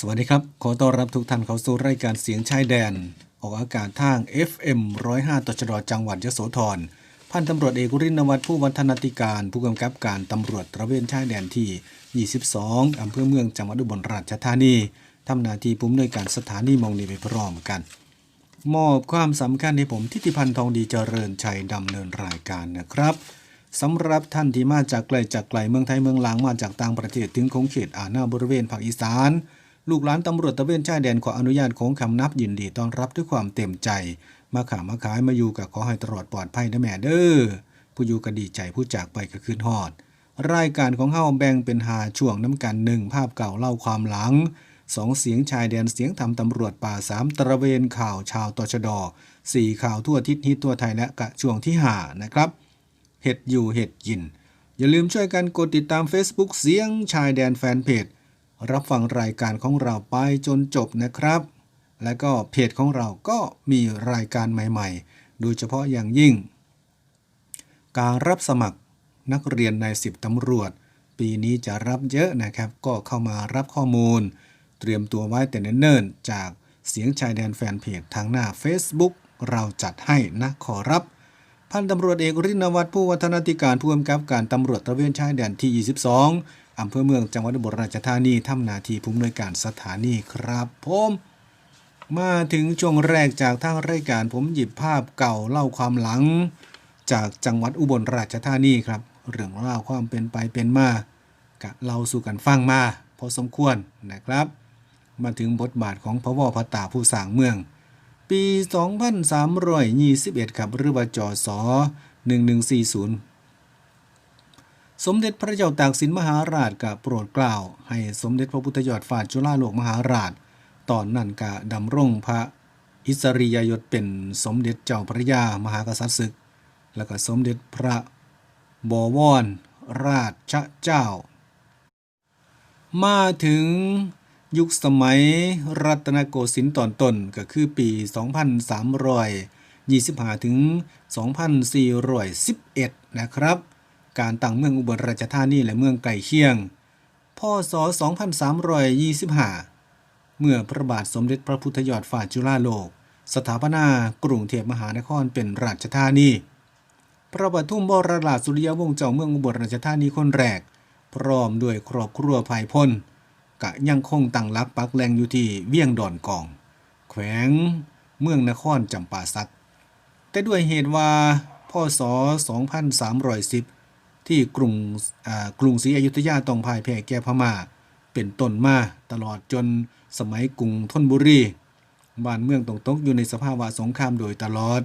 สวัสดีครับ ขอต้อนรับทุกท่านเข้าสู่รายการเสียงชายแดน ออกอากาศทาง FM 105ตชดจังหวัดยโสธร พันตำรวจเอกรินวัฒน์ผู้วัฒนติการ ผู้กำกับการตำรวจตระเวนชายแดนที่ 22อำเภอเมืองจังหวัดอุบลราชธานีทำหน้าที่ผู้อำนวยการสถานีมองนีไปพร้อมกัน มอบความสำคัญให้ผมทิติพันธ์ทองดีเจริญชัยดำเนินรายการนะครับสำหรับท่านที่มาจากไกลจากไกลเมืองไทยเมืองลางมาจากต่างประเทศถึงคงเขตอาณาบริเวณภาคอีสาน ลูกหลานตำรวจตะเวนชายแดนขออนุญาตของคำนับยินดีต้อนรับด้วยความเต็มใจ มาขามาขายมาอยู่กับขอให้ตลอดปลอดภัยนะแม่เด้อผู้อยู่ก็ดีใจผู้จากไปก็คืนฮอด รายการของเฮาแบ่งเป็นหาช่วงน้ำกันหนึ่งภาพเก่าเล่าความหลังสองเสียงชายแดนเสียงทำตำรวจป่าสามตระเวนข่าวชาวตชดสี่ข่าวทั่วทิศฮิตทั่วไทยและกะช่วงที่หานะครับเห็ดอยู่เห็ดกิน อย่าลืมช่วยกันกดติดตาม Facebook เสียงชายแดนแฟนเพจ รับฟังรายการของเราไปจนจบนะครับ และก็เพจของเราก็มีรายการใหม่ๆ โดยเฉพาะอย่างยิ่ง การรับสมัครนักเรียนในสิบตำรวจ ปีนี้จะรับเยอะนะครับ ก็เข้ามารับข้อมูล เตรียมตัวไว้แต่เนิ่นๆจากเสียงชายแดนแฟนเพจทางหน้า Facebook เราจัดให้นะขอรับ พันตำรวจเอกรินวัฒน์ผู้วัฒนติการผู้กำกับการตำรวจตระเวนชายแดนที่ 22 อำเภอเมืองจังหวัดอุบลราชธานีทำหน้าที่ผู้อำนวยการสถานีครับผมมาถึงช่วงแรกจากทางรายการผมหยิบภาพเก่าเล่าความหลัง จากจังหวัดอุบลราชธานีครับ เรื่องเล่าความเป็นไปเป็นมากะเล่าสู่กันฟังมา พอสมควรนะครับ มาถึงบทบาทของพระวอพตาผู้สร้างเมือง ปี 2321 ครับหรือว่าจศ1140 สมเด็จพระเจ้าตากสินมหาราชกะโปรดเกล้าให้สมเด็จพระพุทธยอดฟ้าจุฬาโลกมหาราช ตอนนั้นกะดำรงพระอิสริยยศเป็นสมเด็จเจ้าพระยามหากษัตริย์ศึก แล้วก็สมเด็จพระบวรราชเจ้า มาถึงยุคสมัยรัตนโกสินทร์ตอนต้นก็คือปี 2325 ถึง 2411 นะครับ การตั้งเมืองอุบลราชธานีและเมืองไก่เคียง พศ 2325 เมื่อพระบาทสมเด็จพระพุทธยอดฟ้าจุฬาโลก สถาปนากรุงเทพมหานครเป็นราชธานี พระบทุมบรราชสุริยวงศ์เจ้าเมืองอุบลราชธานีคนแรก พร้อมด้วยครอบครัวภายพลกะยังคงตั้งรักปักแรงอยู่ที่เวียงดอนกอง แขวงเมืองนครจำปาสักแต่ด้วยเหตุว่าพศ 2310 ที่กรุงกรุงศรีอยุธยาต้องพ่ายแพ้แก่พม่า เป็นต้นมาตลอดจนสมัยกรุงธนบุรีบ้านเมืองต้องตกอยู่ในสภาวะสงครามโดยตลอด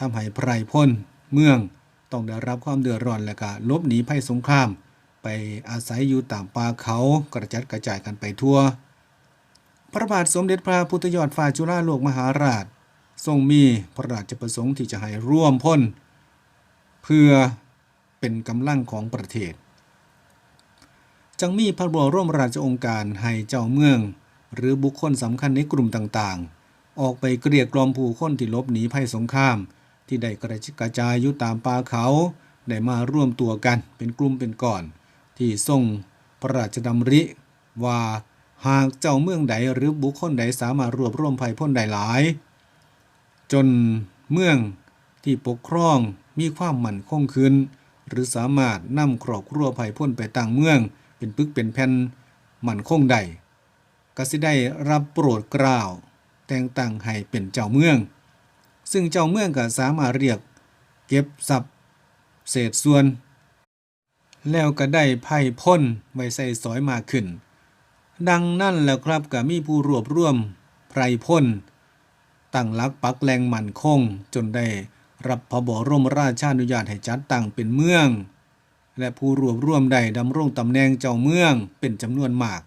ทำให้ไพรพ้นเมืองต้องได้รับความเดือดร้อนและก็ลบหนีภัยสงคราม ไปอาศัยอยู่ตามป่าเขากระจัดกระจายกันไปทั่ว พระบาทสมเด็จพระพุทธยอดฟ้าจุฬาโลกมหาราช ทรงมีพระราชประสงค์ที่จะให้ร่วมพ้น เพื่อ เป็นกำลังของประเทศ จังมีพระบรมราชองค์การให้เจ้าเมือง หรือบุคคลสำคัญในกลุ่มต่างๆ ออกไปเกลียกล่อมผู้คนที่หลบหนีภัยสงคราม ที่ได้กระจกระจายอยู่ตามป่าเขา ได้มาร่วมตัวกันเป็นกลุ่มเป็นก่อน ที่ทรงพระราชดำริว่าหากเจ้าเมืองใดหรือบุคคลใดสามารถรวบรวมภัยพ้นได้หลาย จนเมืองที่ปกครองมีความมั่นคงขึ้น หรือสามารถนำครอบครัวภัยพ้นไปตั้งเมือง เป็นปึกเป็นแผ่นมันคงใดก็สิได้รับโปรดกล้าว แต่งตั้งให้เป็นเจ้าเมือง ซึ่งเจ้าเมืองก็สามารถเรียก เก็บทรัพย์เศษส่วน แล้วก็ได้ไพ่พ้นไว้ใส่สอยมากขึ้น ดังนั้นแล้วครับก็มีผู้รวบรวมไพรพ้นตั้งลักปักแรงมันคงจนได้ รับพระบรมราชานุญาตให้จัดตั้งเป็นเมือง และผู้รวบรวมได้ดำรงตำแหน่งเจ้าเมืองเป็นจำนวนมาก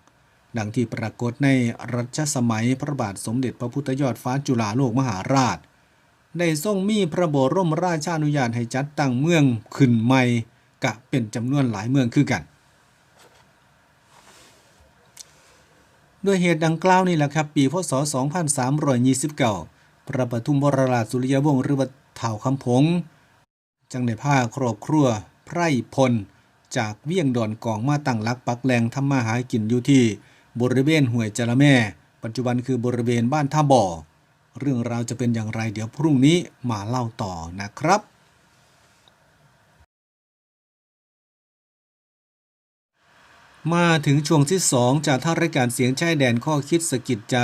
ดังที่ปรากฏในรัชสมัยพระบาทสมเด็จพระพุทธยอดฟ้าจุฬาโลกมหาราช ได้ทรงมีพระบรมราชานุญาตให้จัดตั้งเมืองขึ้นใหม่กะเป็นจำนวนหลายเมืองคือกันด้วยเหตุดังกล่าวนี่แหละครับ ปีพศ 2329 พระปทุมวรราชสุริยวงศ์หรือว่า เถ่าคำผง จังได้าครอบครัว ไพร่พล จากเวียงดอนกองมาตั้งลักปักแรงทำมาหากินอยู่ที่ บริเวณห้วยจระแม่ ปัจจุบันคือบริเวณบ้านท่าบ่อ เรื่องราวจะเป็นอย่างไรเดี๋ยวพรุ่งนี้มาเล่าต่อนะครับมาถึงช่วงที่ 2 จากท่ารายการเสียงชายแดนข้อคิดสะกิดใจ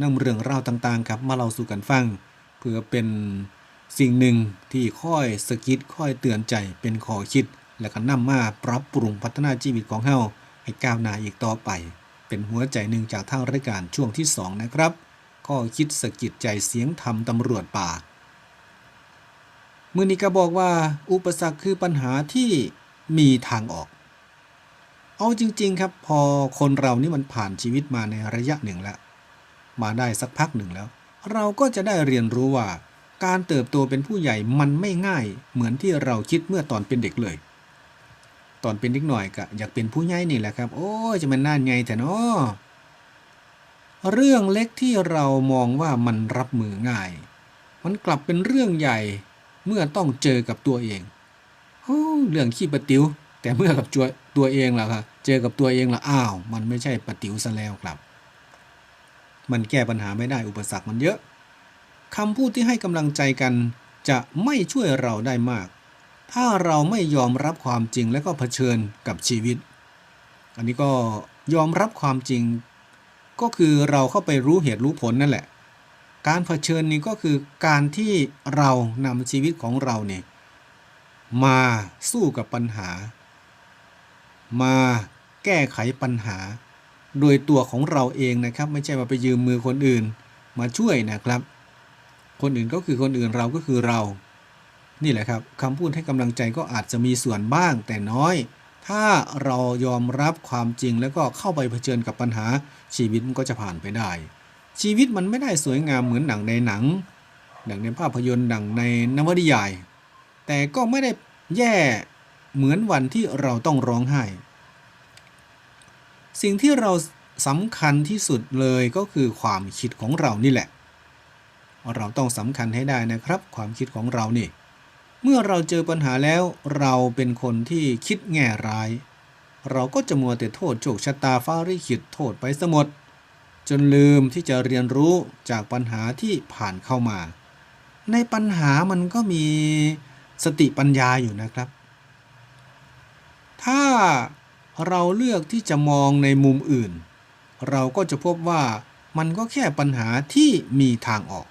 นำเรื่องราวต่างๆครับมาเล่าสู่กันฟัง เพื่อเป็น สิ่งหนึ่งที่ค่อยสะกิดค่อยเตือนใจเป็นข้อคิด และก็นำมาปรับปรุงพัฒนาชีวิตของเฮาให้ก้าวหน้าอีกต่อไป เป็นหัวใจหนึ่งจากทางรายการช่วงที่ 2 นะครับข้อคิดสะกิดใจเสียงธรรมตำรวจป่ามือนี้ก็บอกว่า อุปสรรคคือปัญหาที่มีทางออก เอาจริง ๆ ครับพอคนเรานี่มันผ่านชีวิตมาในระยะหนึ่งแล้ว มาได้สักพักหนึ่งแล้ว เราก็จะได้เรียนรู้ว่า การเติบโตเป็นผู้ใหญ่มันไม่ง่ายเหมือนที่เราคิดเมื่อตอนเป็นเด็กเลย ตอนเป็นเด็กหน่อยก็อยากเป็นผู้ใหญ่นี่แหละครับ โอ้จะมันน่านไงแต่เนาะเรื่องเล็กที่เรามองว่ามันรับมือง่าย มันกลับเป็นเรื่องใหญ่เมื่อต้องเจอกับตัวเองโอ้เรื่องขี้ปะติวแต่เมื่อกับตัวตัวเองล่ะครับเจอกับตัวเองละอ้าว มันไม่ใช่ปะติ๋วซะแล้วครับ มันแก้ปัญหาไม่ได้อุปสรรคมันเยอะ คำพูดที่ให้กำลังใจกัน จะไม่ช่วยเราได้มาก ถ้าเราไม่ยอมรับความจริงและก็เผชิญกับชีวิต อันนี้ก็ยอมรับความจริง ก็คือเราเข้าไปรู้เหตุรู้ผลนั่นแหละ การเผชิญนี้ก็คือการที่เรานำชีวิตของเราเนี่ยมาสู้กับปัญหา มาแก้ไขปัญหา โดยตัวของเราเองนะครับ ไม่ใช่มาไปยืมมือคนอื่น มาช่วยนะครับ คนอื่นก็คือคนอื่นเราก็คือเรา นี่แหละครับคำพูดให้กำลังใจก็อาจจะมีส่วนบ้างแต่น้อย ถ้าเรายอมรับความจริงแล้วก็เข้าไปเผชิญกับปัญหา ชีวิตมันก็จะผ่านไปได้ ชีวิตมันไม่ได้สวยงามเหมือนหนังในหนังดังในภาพยนตร์ดังในนวนิยาย แต่ก็ไม่ได้แย่เหมือนวันที่เราต้องร้องไห้ สิ่งที่เราสำคัญที่สุดเลยก็คือความคิดของเรานี่แหละ เราต้องสำคัญให้ได้นะครับ ความคิดของเรานี่ เมื่อเราเจอปัญหาแล้ว เราเป็นคนที่คิดแง่ร้าย เราก็จะมัวแต่โทษโชคชะตาฟ้าริขิตโทษไปสมดจนลืมที่จะเรียนรู้จากปัญหาที่ผ่านเข้ามา ในปัญหามันก็มีสติปัญญาอยู่นะครับ ถ้าเราเลือกที่จะมองในมุมอื่น เราก็จะพบว่ามันก็แค่ปัญหาที่มีทางออก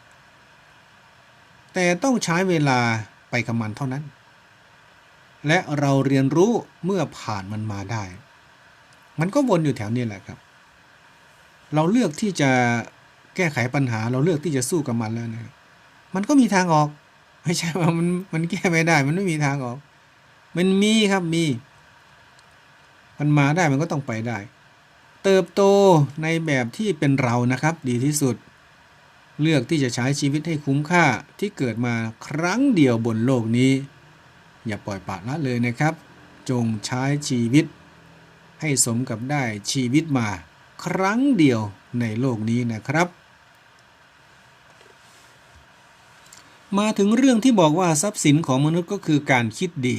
แต่ต้องใช้เวลาไปกับมันเท่านั้น และเราเรียนรู้เมื่อผ่านมันมาได้ มันก็วนอยู่แถวนี้แหละครับ เราเลือกที่จะแก้ไขปัญหา เราเลือกที่จะสู้กับมันแล้วนะมันก็มีทางออก ไม่ใช่ว่ามันมันแก้ไม่ได้ มันไม่มีทางออก มันมีครับมี มันมาได้มันก็ต้องไปได้ เติบโตในแบบที่เป็นเรานะครับ ดีที่สุด เลือกที่จะใช้ชีวิตให้คุ้มค่าที่เกิดมาครั้งเดียวบนโลกนี้ อย่าปล่อยปละละเลยนะครับ จงใช้ชีวิต ให้สมกับได้ชีวิตมา ครั้งเดียวในโลกนี้นะครับ มาถึงเรื่องที่บอกว่าทรัพย์สินของมนุษย์ก็คือการคิดดี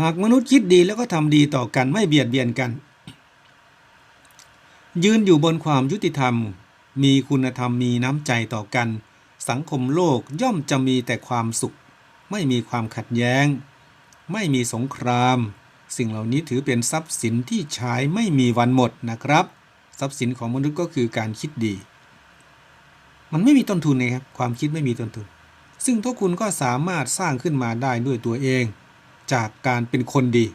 หากมนุษย์คิดดีแล้วก็ทำดีต่อกันไม่เบียดเบียนกัน ยืนอยู่บนความยุติธรรม มีคุณธรรมมีน้ำใจต่อกัน สังคมโลกย่อมจะมีแต่ความสุข ไม่มีความขัดแย้ง ไม่มีสงคราม สิ่งเหล่านี้ถือเป็นทรัพย์สินที่ใช้ไม่มีวันหมดนะครับ ทรัพย์สินของมนุษย์ก็คือการคิดดี มันไม่มีต้นทุนนะครับความคิดไม่มีต้นทุน ซึ่งทุกคุณก็สามารถสร้างขึ้นมาได้ด้วยตัวเอง จากการเป็นคนดี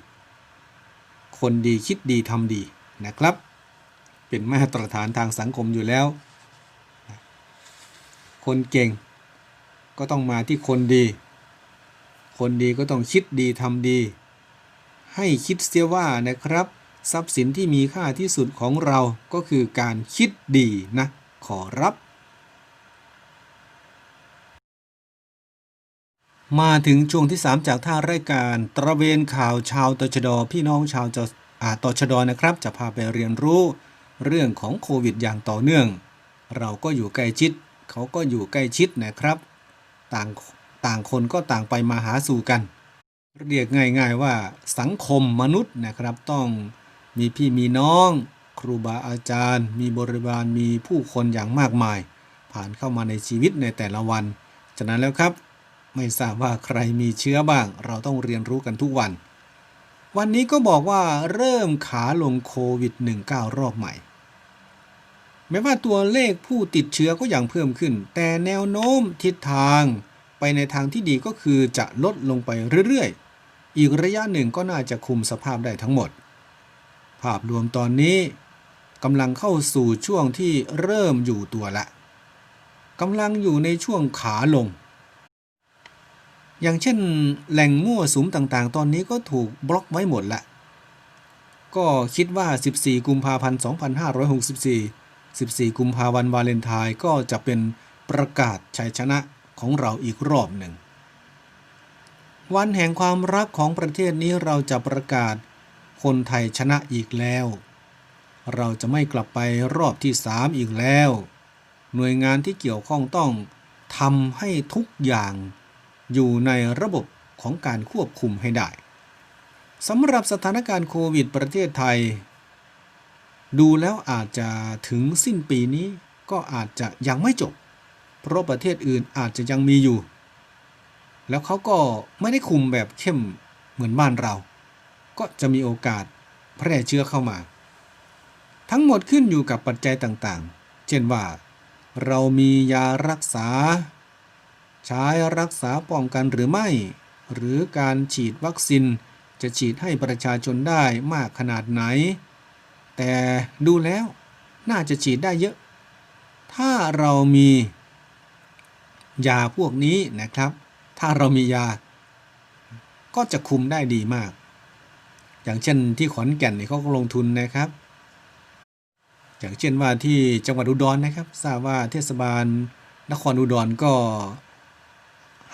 คนดีคิดดีทำดีนะครับเป็นมาตรฐานทางสังคมอยู่แล้ว คนเก่ง ก็ต้องมาที่คนดี คนดีก็ต้องคิดดีทำดี ให้คิดเสียว่านะครับ ทรัพย์สินที่มีค่าที่สุดของเราก็คือการคิดดีนะ ขอรับ มาถึงช่วงที่ 3 จากท่ารายการ ตระเวนข่าวชาวตชดพี่น้องชาวจอาตชดนะครับ จะพาไปเรียนรู้เรื่องของโควิดอย่างต่อเนื่อง เราก็อยู่ใกล้ชิด เขาก็อยู่ใกล้ชิดนะครับ ต่างต่างคนก็ต่างไปมาหาสู่กัน เรียกง่ายๆว่าสังคมมนุษย์นะครับ ต้องมีพี่มีน้อง ครูบาอาจารย์ มีบริวารมีผู้คนอย่างมากมาย ผ่านเข้ามาในชีวิตในแต่ละวัน ฉะนั้นแล้วครับ ไม่ทราบว่าใครมีเชื้อบ้าง เราต้องเรียนรู้กันทุกวัน วันนี้ก็บอกว่าเริ่มขาลงโควิด -19 รอบใหม่ แม้ว่าตัวเลขผู้ติดเชื้อก็ยังเพิ่มขึ้น แต่แนวโน้มทิศทางไปในทางที่ดีก็คือจะลดลงไปเรื่อยๆ อีกระยะหนึ่งก็น่าจะคุมสภาพได้ทั้งหมด ภาพรวมตอนนี้กำลังเข้าสู่ช่วงที่เริ่มอยู่ตัวละกำลังอยู่ในช่วงขาลง อย่างเช่นแหล่งมั่วสุมต่างๆ ตอนนี้ก็ถูกบล็อกไว้หมดละ ก็คิดว่า 14 กุมภาพันธ์ 2564 14 กุมภาพันธ์วาเลนไทน์ก็จะเป็นประกาศชัยชนะของเราอีกรอบหนึ่ง วันแห่งความรักของประเทศนี้เราจะประกาศคนไทยชนะอีกแล้ว เราจะไม่กลับไปรอบที่3อีกแล้ว หน่วยงานที่เกี่ยวข้องต้องทำให้ทุกอย่างอยู่ในระบบของการควบคุมให้ได้สำหรับสถานการณ์โควิดประเทศไทย ดูแล้วอาจจะถึงสิ้นปีนี้ก็อาจจะยังไม่จบ เพราะประเทศอื่นอาจจะยังมีอยู่ แล้วเขาก็ไม่ได้คุมแบบเข้มเหมือนบ้านเรา ก็จะมีโอกาสแพร่เชื้อเข้ามา ทั้งหมดขึ้นอยู่กับปัจจัยต่างๆ เช่นว่า เรามียารักษา ใช้รักษาป้องกันหรือไม่ หรือการฉีดวัคซีนจะฉีดให้ประชาชนได้มากขนาดไหน แต่ดูแล้วน่าจะฉีดได้เยอะ ถ้าเรามียาพวกนี้นะครับ ถ้าเรามียา ก็จะคุมได้ดีมาก อย่างเช่นที่ขอนแก่นเนี่ยเขาก็ลงทุนนะครับ อย่างเช่นว่าที่จังหวัดอุดรนนะครับ ทราบว่าเทศบาลนครอุดรก็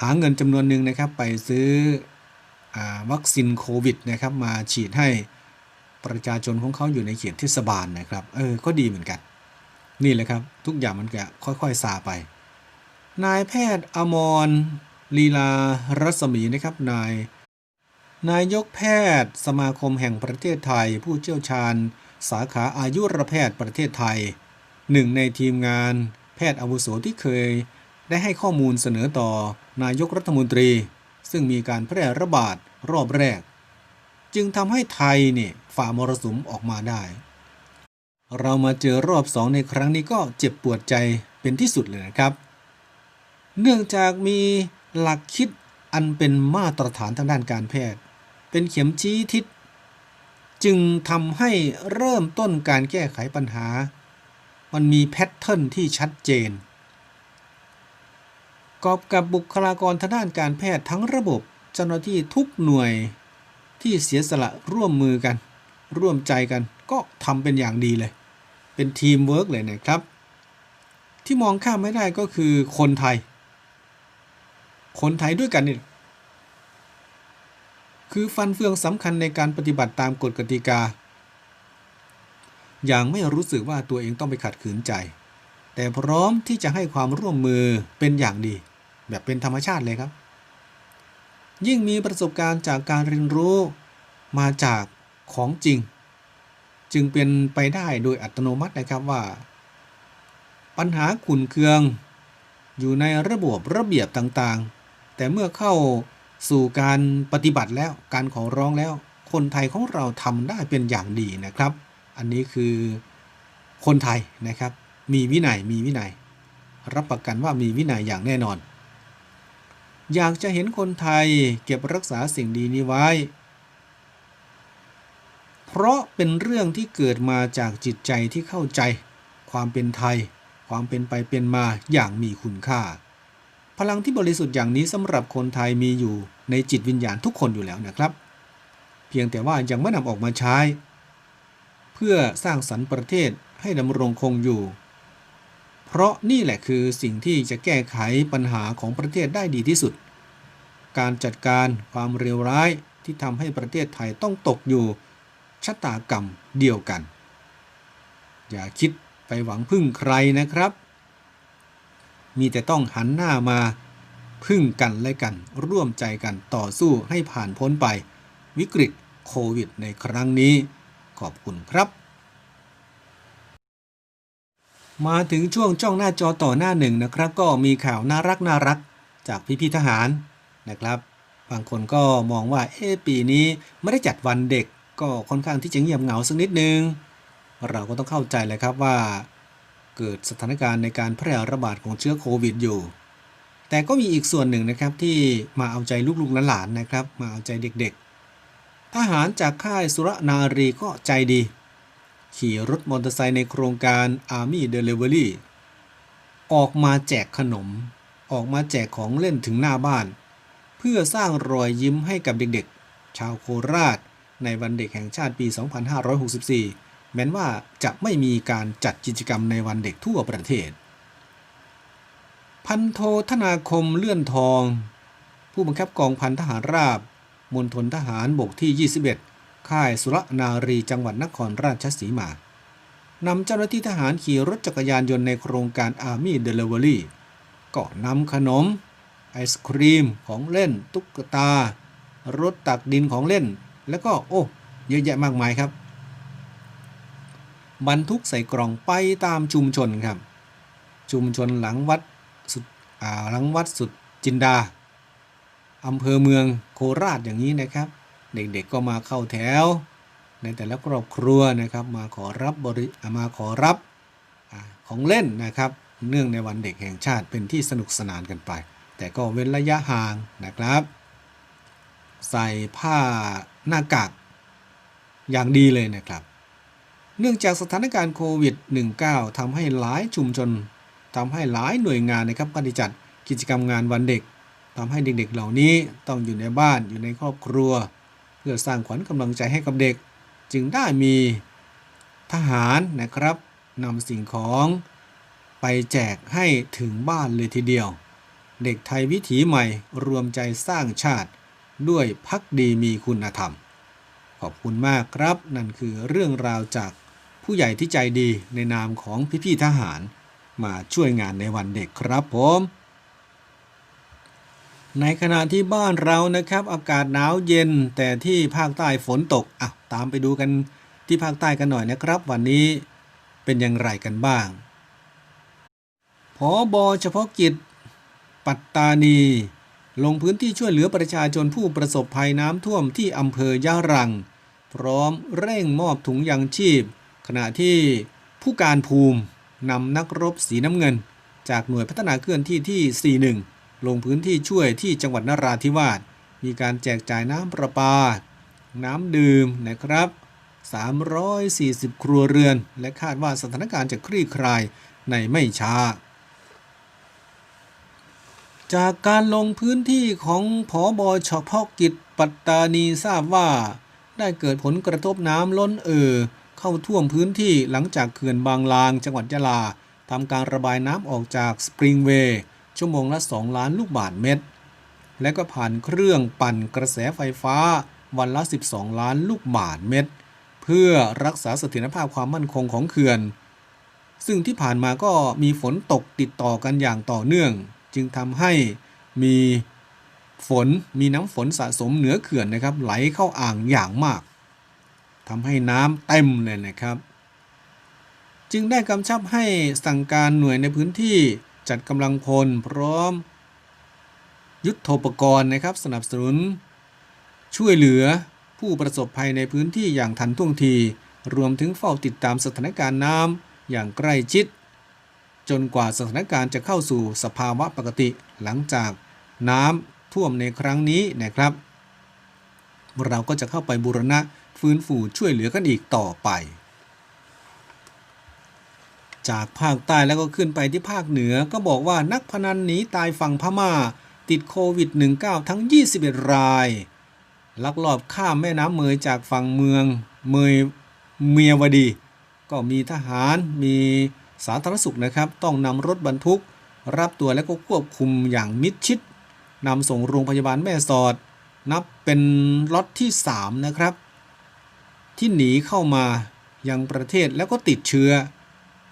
หาเงินจำนวนหนึ่งนะครับไปซื้ออาวัคซีนโควิดนะครับ มาฉีดให้ ประชาชนของเขาอยู่ในเขตเทศบาลนะครับ เออ ก็ดีเหมือนกัน นี่แหละครับ ทุกอย่างมันก็ค่อยๆซาไป นายแพทย์อมรลีลารัศมีนะครับนายนายกแพทย์ สมาคมแห่งประเทศไทย ผู้เชี่ยวชาญ สาขาอายุรแพทย์ประเทศไทย หนึ่งในทีมงานแพทย์อาวุโสที่เคย ได้ให้ข้อมูลเสนอต่อนายกรัฐมนตรี ซึ่งมีการแพร่ระบาดรอบแรก จึงทำให้ไทยเนี่ย ฝ่ามรสุมออกมาได้ เรามาเจอรอบสองในครั้งนี้ก็เจ็บปวดใจเป็นที่สุดเลยนะครับ เนื่องจากมีหลักคิดอันเป็นมาตรฐานทางด้านการแพทย์ เป็นเข็มชี้ทิศ จึงทำให้เริ่มต้นการแก้ไขปัญหา มันมีแพทเทิร์นที่ชัดเจนกอบกับบุคลากรทางด้านการแพทย์ทั้งระบบเจ้าหน้าที่ทุกหน่วยที่เสียสละร่วมมือกัน ร่วมใจกันก็ทำเป็นอย่างดีเลย เป็นทีมเวิร์กเลยนะครับ ที่มองข้ามไม่ได้ก็คือคนไทย คนไทยด้วยกันนี่คือฟันเฟืองสำคัญในการปฏิบัติตามกฎกติกา อย่างไม่รู้สึกว่าตัวเองต้องไปขัดขืนใจ แต่พร้อมที่จะให้ความร่วมมือเป็นอย่างดี แบบเป็นธรรมชาติเลยครับ ยิ่งมีประสบการณ์จากการเรียนรู้มาจาก ของจริง จึงเป็นไปได้โดยอัตโนมัตินะครับว่า ปัญหาขุนเคือง อยู่ในระบบระเบียบต่างๆ แต่เมื่อเข้าสู่การปฏิบัติแล้วการขอร้องแล้ว คนไทยของเราทำได้เป็นอย่างดีนะครับ อันนี้คือคนไทยนะครับ มีวินัยมีวินัย รับประกันว่ามีวินัยอย่างแน่นอน อยากจะเห็นคนไทยเก็บรักษาสิ่งดีนี้ไว้ เพราะเป็นเรื่องที่เกิดมาจากจิตใจที่เข้าใจ ความเป็นไทย ความเป็นไปเป็นมาอย่างมีคุณค่า พลังที่บริสุทธิ์อย่างนี้สำหรับคนไทยมีอยู่ในจิตวิญญาณทุกคนอยู่แล้วนะครับ เพียงแต่ว่ายังไม่นำออกมาใช้ เพื่อสร้างสรรค์ประเทศให้ดำรงคงอยู่ เพราะนี่แหละคือสิ่งที่จะแก้ไขปัญหาของประเทศได้ดีที่สุด การจัดการความเลวร้ายที่ทำให้ประเทศไทยต้องตกอยู่ ชะตากรรมเดียวกัน อย่าคิดไปหวังพึ่งใครนะครับ มีแต่ต้องหันหน้ามาพึ่งกันและกันร่วมใจกันต่อสู้ให้ผ่านพ้นไป วิกฤตโควิดในครั้งนี้ ขอบคุณครับ มาถึงช่วงจ้องหน้าจอต่อหน้าหนึ่งนะครับ ก็มีข่าวน่ารักน่ารักจากพี่ๆทหารนะครับ บางคนก็มองว่าเอ๊ะปีนี้ไม่ได้จัดวันเด็ก ก็ค่อนข้างที่จะเงียบเหงาสักนิดนึง เราก็ต้องเข้าใจเลยครับว่า เกิดสถานการณ์ในการแพร่ระบาดของเชื้อโควิดอยู่ แต่ก็มีอีกส่วนหนึ่งนะครับที่มาเอาใจลูกๆหลานๆนะครับ มาเอาใจเด็กๆ ทหารจากค่ายสุรนารีก็ใจดี ขี่รถมอเตอร์ไซค์ในโครงการ Army Delivery ออกมาแจกขนม ออกมาแจกของเล่นถึงหน้าบ้าน เพื่อสร้างรอยยิ้มให้กับเด็กๆ ชาวโคราช ในวันเด็กแห่งชาติปี 2564 แม้นว่าจะไม่มีการจัดกิจกรรมในวันเด็กทั่วประเทศ พันโทธนาคมเลื่อนทอง ผู้บังคับกองพันทหารราบมณฑลทหารบกที่ 21 ค่ายสุรนารีจังหวัดนครราชสีมานำเจ้าหน้าที่ทหารขี่รถจักรยานยนต์ในโครงการ Army Delivery ก็นำขนม ไอศครีมของเล่น ตุ๊กตา รถตักดินของเล่น แล้วก็โอ้เยอะแยะมากมายครับ บรรทุกใส่กล่องไปตามชุมชนครับ ชุมชนหลังวัดสุดหลังวัดสุดจินดาอำเภอเมืองโคราชอย่างนี้นะครับ เด็กๆก็มาเข้าแถว ในแต่ละครอบครัวนะครับมาขอรับบริมาขอรับอของเล่นนะครับ เนื่องในวันเด็กแห่งชาติเป็นที่สนุกสนานกันไป แต่ก็เว้นระยะห่างนะครับ ใส่ผ้า หน้ากากอย่างดีเลยนะครับ เนื่องจากสถานการณ์โควิด -19 ทำให้หลายชุมชนทำให้หลายหน่วยงานนะครับปฏิจัดกิจกรรมงานวันเด็กทำให้เด็กๆเหล่านี้ต้องอยู่ในบ้านอยู่ในครอบครัว เพื่อสร้างขวัญกำลังใจให้กับเด็ก จึงได้มีทหารนะครับนำสิ่งของไปแจกให้ถึงบ้านเลยทีเดียว เด็กไทยวิถีใหม่รวมใจสร้างชาติ ด้วยพักดีมีคุณธรรม ขอบคุณมากครับ นั่นคือเรื่องราวจากผู้ใหญ่ที่ใจดีในนามของพี่ๆทหาร มาช่วยงานในวันเด็กครับผม ในขณะที่บ้านเรานะครับอากาศหนาวเย็นแต่ที่ภาคใต้ฝนตกอะตามไปดูกันที่ภาคใต้กันหน่อยนะครับ วันนี้เป็นอย่างไรกันบ้างพอบอเฉพาะกิจ ปัตตานี ลงพื้นที่ช่วยเหลือประชาชนผู้ประสบภัยน้ำท่วมที่อำเภอยะรัง พร้อมเร่งมอบถุงยางชีพ ขณะที่ผู้การภูมินำนักรบสีน้ำเงิน จากหน่วยพัฒนาเคลื่อนที่ที่ 41 ลงพื้นที่ช่วยที่จังหวัดนราธิวาสมีการแจกจ่ายน้ำประปา น้ำดื่มนะครับ 340 ครัวเรือน และคาดว่าสถานการณ์จะคลี่คลายในไม่ช้า จากการลงพื้นที่ของผอบอเฉพาะกิจปัตตานีทราบว่า ได้เกิดผลกระทบน้ำล้นเอ่อเข้าท่วมพื้นที่หลังจากเขื่อนบางลาง จังหวัดยะลาทำการระบายน้ำออกจากสปริงเวย์ชั่วโมงละ 2 ล้านลูกบาศก์เมตร และก็ผ่านเครื่องปั่นกระแสไฟฟ้าวันละ 12 ล้านลูกบาศก์เมตร เพื่อรักษาเสถียรภาพความมั่นคงของเขื่อน ซึ่งที่ผ่านมาก็มีฝนตกติดต่อกันอย่างต่อเนื่อง จึงทำให้มีฝนมีน้ำฝนสะสมเหนือเขื่อนนะครับ ไหลเข้าอ่างอย่างมากทำให้น้ำเต็มเลยนะครับ จึงได้กำชับให้สั่งการหน่วยในพื้นที่จัดกำลังพลพร้อม ยุทธโปกรณ์นะครับ สนับสนุน ช่วยเหลือผู้ประสบภัยในพื้นที่อย่างทันท่วงที รวมถึงเฝ้าติดตามสถานการณ์น้ำอย่างใกล้ชิด จนกว่าสถานการณ์จะเข้าสู่สภาวะปกติหลังจากน้ำท่วมในครั้งนี้นะครับ เราก็จะเข้าไปบูรณะฟื้นฟูช่วยเหลือกันอีกต่อไป จากภาคใต้แล้วก็ขึ้นไปที่ภาคเหนือก็บอกว่านักพนันหนีตายฝั่งพม่า ติดโควิด -19 ทั้ง 21 ราย ลักลอบข้ามแม่น้ำเมยจากฝั่งเมืองเมยเมียวดี ก็มีทหารมี สาธารณสุขนะครับ ต้องนำรถบรรทุก รับตัวและก็ควบคุมอย่างมิดชิดนำส่งโรงพยาบาลแม่สอด นับเป็นล็อตที่ 3 นะครับ ที่หนีเข้ามายังประเทศแล้วก็ติดเชื้อ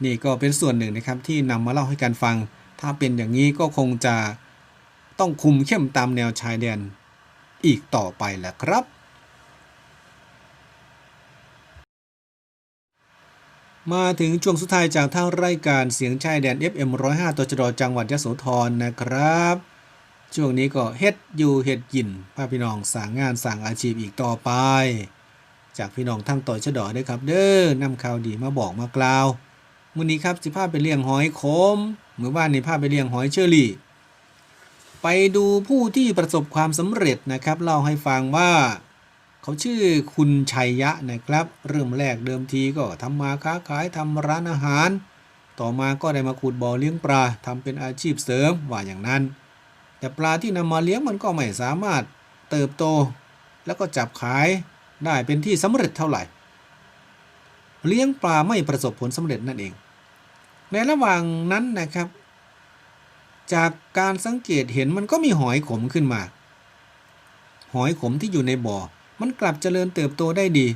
นี่ก็เป็นส่วนหนึ่งนะครับที่นำมาเล่าให้กันฟัง ถ้าเป็นอย่างนี้ก็คงจะต้องคุมเข้มตามแนวชายแดนอีกต่อไปแหละครับ มาถึงช่วงสุดท้ายจากทางรายการเสียงชายแดน FM 105ตัวจดจังหวัดยโสธรนะครับ ช่วงนี้ก็เฮ็ดอยู่เฮ็ดกินพาพี่น้องสั่งงานสั่งอาชีพอีกต่อไป จากพี่น้องทั้งต่อยชะดอด้วยครับ เด้อนำข่าวดีมาบอกมากล่าวมื้อนี้ครับสิพาไปเลี้ยงหอยขมเมื่อวานนี้พาไปเลี้ยงหอยเชอรี่ ไปดูผู้ที่ประสบความสำเร็จนะครับเล่าให้ฟังว่า เขาชื่อคุณชัยยะนะครับ เริ่มแรกเดิมทีก็ทำมาค้าขายทำร้านอาหาร ต่อมาก็ได้มาขุดบ่อเลี้ยงปลาทำเป็นอาชีพเสริมว่าอย่างนั้น แต่ปลาที่นำมาเลี้ยงมันก็ไม่สามารถเติบโต แล้วก็จับขายได้เป็นที่สำเร็จเท่าไหร่ เลี้ยงปลาไม่ประสบผลสำเร็จนั่นเอง ในระหว่างนั้นนะครับ จากการสังเกตเห็นมันก็มีหอยขมขึ้นมา หอยขมที่อยู่ในบ่อ มันกลับเจริญเติบโตได้ดี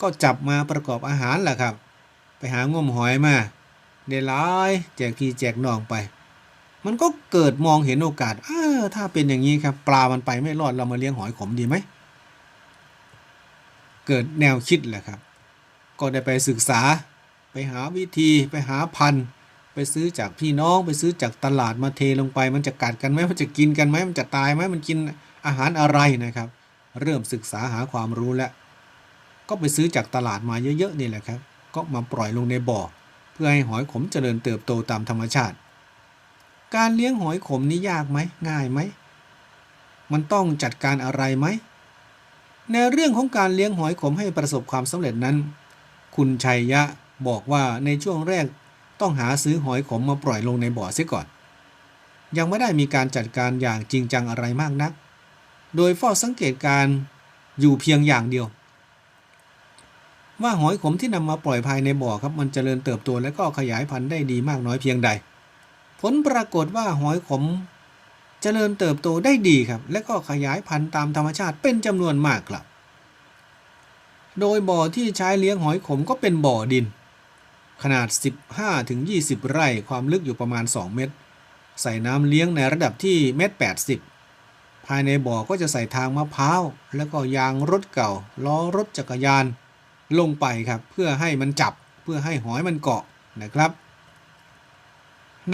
ก็จับมาประกอบอาหารแหละครับ ไปหางมหอยมาได้หลายแจกพี่แจกน้องไป มันก็เกิดมองเห็นโอกาสเออถ้าเป็นอย่างนี้ครับ ปลามันไปไม่รอดเรามาเลี้ยงหอยขมดีไหมเกิดแนวคิดแหละครับ ก็ได้ไปศึกษาไปหาวิธีไปหาพันธุ์ ไปซื้อจากพี่น้องไปซื้อจากตลาดมาเทลงไป มันจะกัดกันไหมมันจะกินกันไหมมันจะตายไหมมันกินอาหารอะไรนะครับ เริ่มศึกษาหาความรู้แล้วก็ไปซื้อจากตลาดมาเยอะๆนี่แหละครับ ก็มาปล่อยลงในบ่อ เพื่อให้หอยขมเจริญเติบโตตามธรรมชาติ การเลี้ยงหอยขมนี่ยากไหมง่ายไหมมันต้องจัดการอะไรไหมในเรื่องของการเลี้ยงหอยขมให้ประสบความสำเร็จนั้น คุณชัยยะบอกว่าในช่วงแรกต้องหาซื้อหอยขมมาปล่อยลงในบ่อเสียก่อน ยังไม่ได้มีการจัดการอย่างจริงจังอะไรมากนัก โดยเฝ้าสังเกตการอยู่เพียงอย่างเดียว ว่าหอยขมที่นำมาปล่อยภายในบ่อครับมันเจริญเติบโตและก็ขยายพันธุ์ได้ดีมากน้อยเพียงใด ผลปรากฏว่าหอยขมเจริญเติบโตได้ดีครับ และก็ขยายพันธุ์ตามธรรมชาติเป็นจำนวนมากครับ โดยบ่อที่ใช้เลี้ยงหอยขมก็เป็นบ่อดิน ขนาด 15-20 ไร่ความลึกอยู่ประมาณ 2 เมตร ใส่น้ำเลี้ยงในระดับที่เมตร80 ภายในบ่อก็จะใส่ทางมะพร้าว แล้วก็ยางรถเก่า ล้อรถจักรยาน ลงไปครับ เพื่อให้มันจับ เพื่อให้หอยมันเกาะนะครับ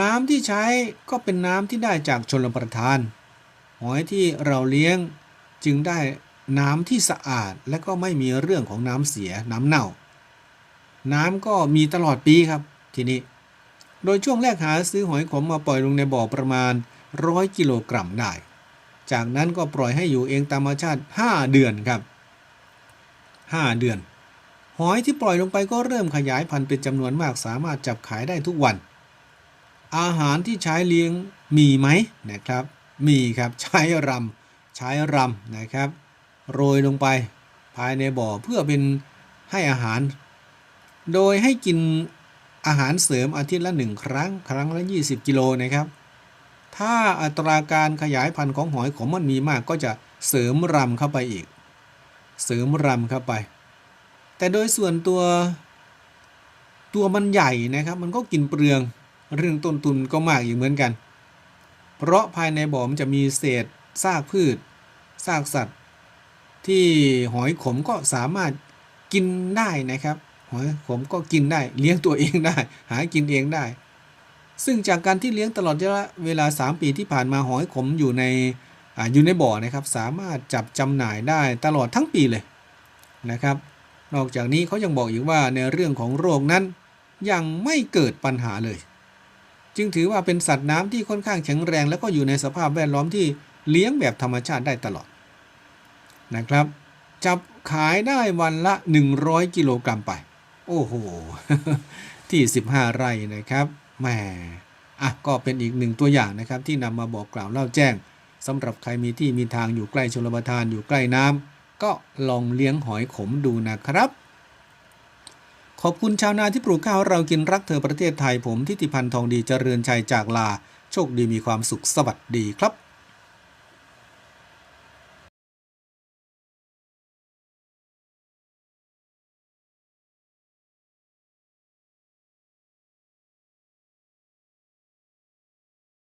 น้ำที่ใช้ก็เป็นน้ำที่ได้จากชลประทาน หอยที่เราเลี้ยงจึงได้น้ำที่สะอาดและก็ไม่มีเรื่องของน้ำเสียน้ำเน่า น้ำก็มีตลอดปีครับทีนี้ โดยช่วงแรกหาซื้อหอยขมมาปล่อยลงในบ่อประมาณ 100 กิโลกรัมได้ จากนั้นก็ปล่อยให้อยู่เองตามธรรมชาติ 5 เดือนครับ 5 เดือน หอยที่ปล่อยลงไปก็เริ่มขยายพันธุ์เป็นจำนวนมากสามารถจับขายได้ทุกวัน อาหารที่ใช้เลี้ยงมีไหมนะครับ มีครับใช้รำใช้รำนะครับ โรยลงไปภายในบ่อเพื่อเป็นให้อาหาร โดยให้กินอาหารเสริมอาทิตย์ละหนึ่งครั้ง ครั้งละ 20 กิโลนะครับ ถ้าอัตราการขยายพันธุ์ของหอยขมมันมีมากก็จะเสริมรำเข้าไปอีก เสริมรำเข้าไป แต่โดยส่วนตัวตัวมันใหญ่นะครับ มันก็กินเปลืองเรื่องต้นทุนก็มากอีกเหมือนกัน เพราะภายในบ่อมันจะมีเศษซากพืชซากสัตว์ ที่หอยขมก็สามารถกินได้นะครับ หอยขมก็กินได้ เลี้ยงตัวเองได้ หากินเองได้ ซึ่งจากการที่เลี้ยงตลอดระยะเวลา 3 ปีที่ผ่านมาหอยขมอยู่ในออยู่ในบ่อนะครับ สามารถจับจำหน่ายได้ตลอดทั้งปีเลยนะครับ นอกจากนี้เขายังบอกอีกว่าในเรื่องของโรคนั้นยังไม่เกิดปัญหาเลย จึงถือว่าเป็นสัตว์น้ำที่ค่อนข้างแข็งแรง แล้วก็อยู่ในสภาพแวดล้อมที่เลี้ยงแบบธรรมชาติได้ตลอดนะครับ จับขายได้วันละ 100 กิโลกรัมไป โอ้โห ที่ 15 ไร่นะครับ แหมอะก็เป็นอีกหนึ่งตัวอย่างนะครับที่นำมาบอกกล่าวเล่าแจ้งสำหรับใครมีที่มีทางอยู่ใกล้ชลประทานอยู่ใกล้น้ำก็ลองเลี้ยงหอยขมดูนะครับ ขอบคุณชาวนาที่ปลูกข้าวเรากินรักเธอประเทศไทยผมทิติพันธ์ทองดีเจริญชัยจากลา โชคดีมีความสุขสวัสดีครับ